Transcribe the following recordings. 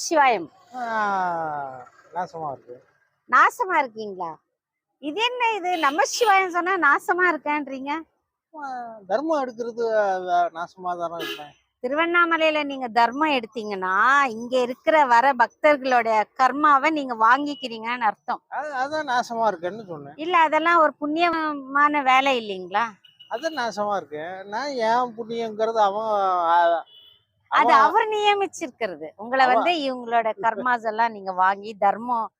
சிவாயம் ஆஹ், நாசமா இருக்கு. நாசமா இருக்கீங்களா? இது என்ன இது? நம சிவாயம் சொன்னா நாசமா இருக்கேன்றீங்க? தர்மம் எடுக்கிறது நாசமா தானே இருப்பேன் திருவண்ணாமலையில நீங்க தர்மம் எடுத்தீங்கன்னா இங்க இருக்கிற வர பக்தர்களோட கர்மாவை நீங்க வாங்கிக்கிறீங்கன்னு அர்த்தம். அது அதான் நாசமா இருக்கேன்னு சொன்னேன். இல்ல அதெல்லாம் ஒரு புண்ணியமான வேலை இல்லைங்களா? அதான் நாசமா இருக்கேன் நான் ஏன் புண்ணியங்கிறது அவன் அது அவர் நியமிச்சிருக்கிறது. உங்களை வந்து இவங்களோட கர்மாஸ் எல்லாம் நீங்க வாங்கி தர்மம்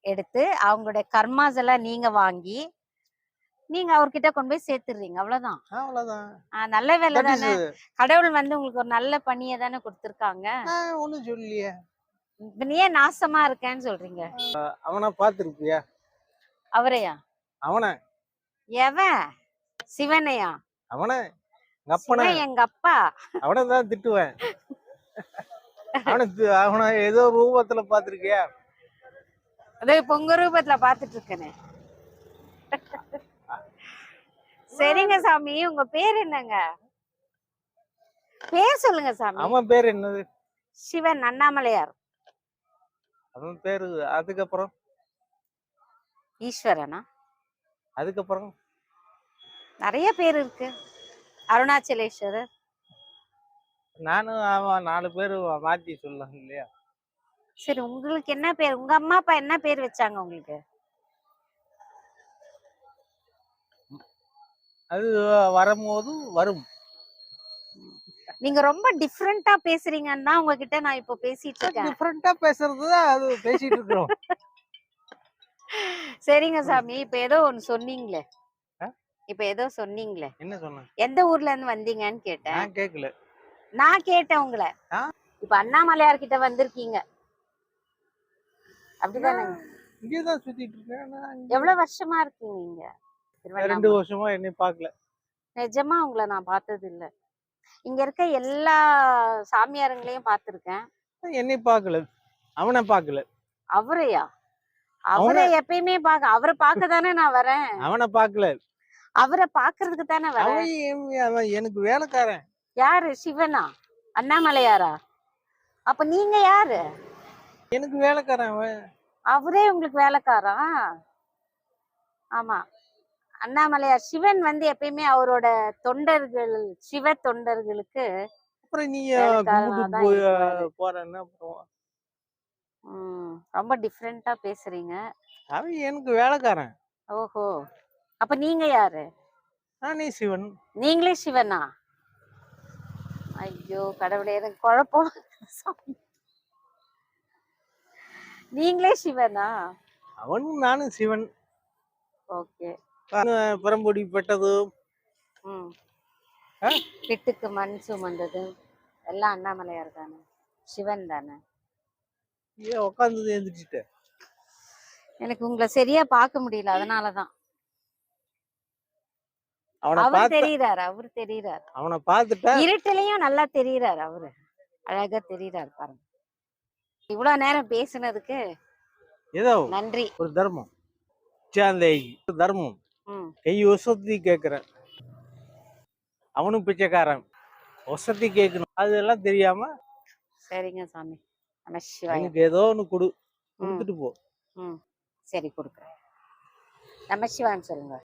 எடுத்து அவங்களுடைய கர்மாஸ் எல்லாம் நீங்க வாங்கி நீங்க அவர்கிட்ட கொண்டு போய் சேர்த்துடுறீங்க. அவ்வளவுதான். அவ்வளவுதான். நல்ல வேலை தானே. கடவுள் வந்து உங்களுக்கு ஒரு நல்ல பணியை தானே கொடுத்துருக்காங்க. ஒண்ணும் சொல்லலையே. இப்ப நீ ஏன் நாசமா இருக்கேன்னு சொல்றீங்க. அவனை பார்த்திருப்பியா? அவரையா? அவனை. எவன்? சிவனையா? அவனை. அப்பனை எங்க அப்பா. அவனை தான் திட்டுவேன். அவனை அவனை ஏதோ ரூபத்துல பார்த்திருக்கியா? அதோ இப்ப உங்க ரூபத்துல பாத்துட்டு இருக்கேனே சரிங்க சாமி உங்க பேர் என்னங்க? பேர் சொல்லுங்க சாமி. அவன் பேர் என்னது? சிவன் அண்ணாமலையார். அவன் பேரு அதுக்கப்புறம்? ஈஸ்வரனா? அதுக்கப்புறம்? நிறைய பேர் இருக்கு. அருணாச்சலேஸ்வரர். நானும் அவன் நாலு பேர் மாத்தி சொல்லலாம் இல்லையா? சரி உங்களுக்கு என்ன பேர்? உங்க அம்மா அப்பா என்ன பேர் வச்சாங்க உங்களுக்கு? அது வரும்போது வரும். நீங்க ரொம்ப டிஃப்ரெண்டா பேசுறீங்கன்னு உங்ககிட்ட நான் இப்போ பேசிட்டு இருக்கேன். டிஃப்ரெண்டா பேசுறது அது பேசிட்டு இருக்கிறோம். சரிங்க சாமி இப்ப ஏதோ ஒண்ணு சொன்னீங்களே? இப்ப ஏதோ சொன்னீங்களே. என்ன சொன்னேன்? எந்த ஊர்ல இருந்து வந்தீங்கன்னு கேட்டேன். நான் கேட்கல நான் கேட்டேன் உங்களை? இப்ப அண்ணாமலையார் கிட்ட வந்திருக்கீங்க. அப்படிதானே? இங்கேதான் சுத்திட்டு இருக்கேன். எவ்வளவு வருஷமா இருக்கீங்க இங்க? ரெண்டு வருஷமா என்னை பார்க்கல நிஜமா உங்களை நான் பார்த்தது இல்ல இங்க இருக்க எல்லா சாமியாருங்களையும் பார்த்திருக்கேன். என்னை பார்க்கல அவனை பார்க்கல அவரையா? அவரை எப்பயுமே பாக்க அவரை பார்க்க தானே நான் வரேன். அவனை பார்க்கல அவரை பாக்குறதுக்கு தானே அவன் எனக்கு வேலைக்காரன். யாரு? சிவனா? அண்ணாமலையாரா? அப்ப நீங்க யாரு? எனக்கு வேலைக்காரன் அவரே உங்களுக்கு வேலைக்காரா? ஆமா. அண்ணாமலையார் சிவன் வந்து எப்பயுமே அவரோட தொண்டர்கள் சிவ தொண்டர்களுக்கு ரொம்ப டிஃப்ரெண்டா பேசுறீங்க. அவன் எனக்கு வேலைக்காரன். ஓஹோ. அப்ப நீங்க யாரு? நானே சிவன். நீங்களே சிவனா? ஐயோ கடவுளே எனக்கு குழப்பம். நீங்களே சிவனா? அவனும் நானும் சிவன். ஓகே. பரம்பொடி பெட்டது? பிட்டுக்கு மண் சுமந்தது. எல்லாம் அண்ணாமலையார் தானே. சிவன் தானே. ஏன் உட்காந்து எழுந்திரிச்சிட்ட எனக்கு உங்களை சரியா பார்க்க முடியல. அதனாலதான். அவனை தெரியறாரு அவரு தெரியறாரு. அவனை பார்த்துட்டா இருட்டுலயும் நல்லா தெரியறாரு அவரு. அழகா தெரியறாரு பாருங்க. இவ்வளவு நேரம் பேசுனதுக்கு ஏதோ நன்றி. ஒரு தர்மம். ஒரு தர்மம். கை வசதி கேட்கிறேன் அவனும் பிச்சைக்காரன். வசதி கேட்கணும் அதெல்லாம் தெரியாம சரிங்க சாமி. நம சிவாய. எனக்கு ஏதோ ஒண்ணு கொடு. கொடுத்துட்டு போ. ம். சரி கொடுக்குறேன். நம சிவான்னு சொல்லுங்க.